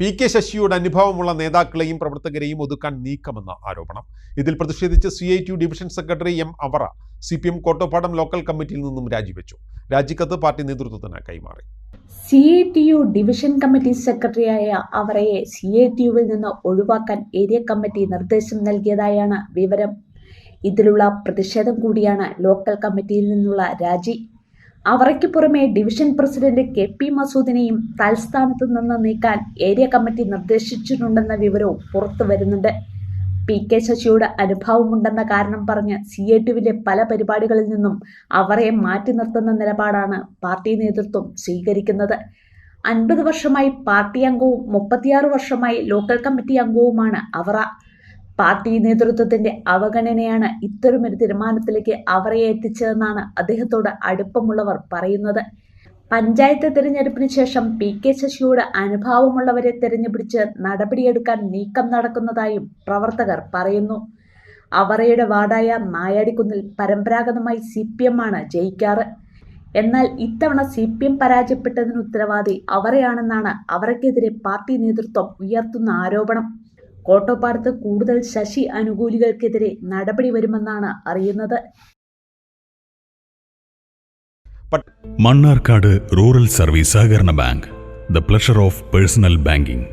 P K ശശിയുടെ അനുഭവമുള്ള നേതാക്കളെയും പ്രവർത്തകരെയും ഒതുക്കാൻ നീക്കമെന്ന ആരോപണം. ഇതിൽ പ്രതിഷേധിച്ച് C I T division secretary M Avara C P M Kottopadam local കമ്മിറ്റിയിൽ നിന്നും രാജിവെച്ചു. രാജിക്കത്ത് പാർട്ടി നേതൃത്വത്തിന് കൈമാറി. C A T U division committee സെക്രട്ടറിയായ അവറയെ സി എ ടി യുവിൽ നിന്ന് ഒഴിവാക്കാൻ ഏരിയ കമ്മിറ്റി നിർദ്ദേശം നൽകിയതായാണ് വിവരം. ഇതിലുള്ള പ്രതിഷേധം കൂടിയാണ് ലോക്കൽ കമ്മിറ്റിയിൽ നിന്നുള്ള രാജി അവറയ്ക്ക് പുറമെ ഡിവിഷൻ പ്രസിഡന്റ് കെ പി മസൂദിനെയും തൽസ്ഥാനത്ത് നിന്ന് നീക്കാൻ ഏരിയ കമ്മിറ്റി നിർദ്ദേശിച്ചിട്ടുണ്ടെന്ന വിവരവും പുറത്തു വരുന്നുണ്ട്. പി കെ ശശിയോട് അനുഭവമുണ്ടെന്ന കാരണം പറഞ്ഞ് സി എ ടുവിന്റെ പല പരിപാടികളിൽ നിന്നും അവരെ മാറ്റി നിർത്തുന്ന നിലപാടാണ് പാർട്ടി നേതൃത്വം സ്വീകരിക്കുന്നത്. അൻപത് വർഷമായി പാർട്ടി അംഗവും മുപ്പത്തിയാറ് വർഷമായി ലോക്കൽ കമ്മിറ്റി അംഗവുമാണ് അവറ. പാർട്ടി നേതൃത്വത്തിന്റെ അവഗണനയാണ് ഇത്തരമൊരു തീരുമാനത്തിലേക്ക് അവരെ എത്തിച്ചതെന്നാണ് അദ്ദേഹത്തോട് അടുപ്പമുള്ളവർ പറയുന്നത്. പഞ്ചായത്ത് തിരഞ്ഞെടുപ്പിന് ശേഷം പി കെ ശശിയോട് അനുഭാവമുള്ളവരെ തിരഞ്ഞുപിടിച്ച് നടപടിയെടുക്കാൻ നീക്കം നടക്കുന്നതായും പ്രവർത്തകർ പറയുന്നു. അവറയുടെ വാർഡായ നായാടിക്കുന്നിൽ പരമ്പരാഗതമായി സി പി എം ആണ് ജയിക്കാറ്. എന്നാൽ ഇത്തവണ സി പി എം പരാജയപ്പെട്ടതിന് ഉത്തരവാദി അവരെയാണെന്നാണ് അവരക്കെതിരെ പാർട്ടി നേതൃത്വം ഉയർത്തുന്ന ആരോപണം. കോട്ടോപ്പാടത്ത് കൂടുതൽ ശശി അനുകൂലികൾക്കെതിരെ നടപടി വരുമെന്നാണ് അറിയുന്നത്. മണ്ണാർക്കാട് റൂറൽ സർവീസ് സഹകരണ bank the pleasure of personal banking.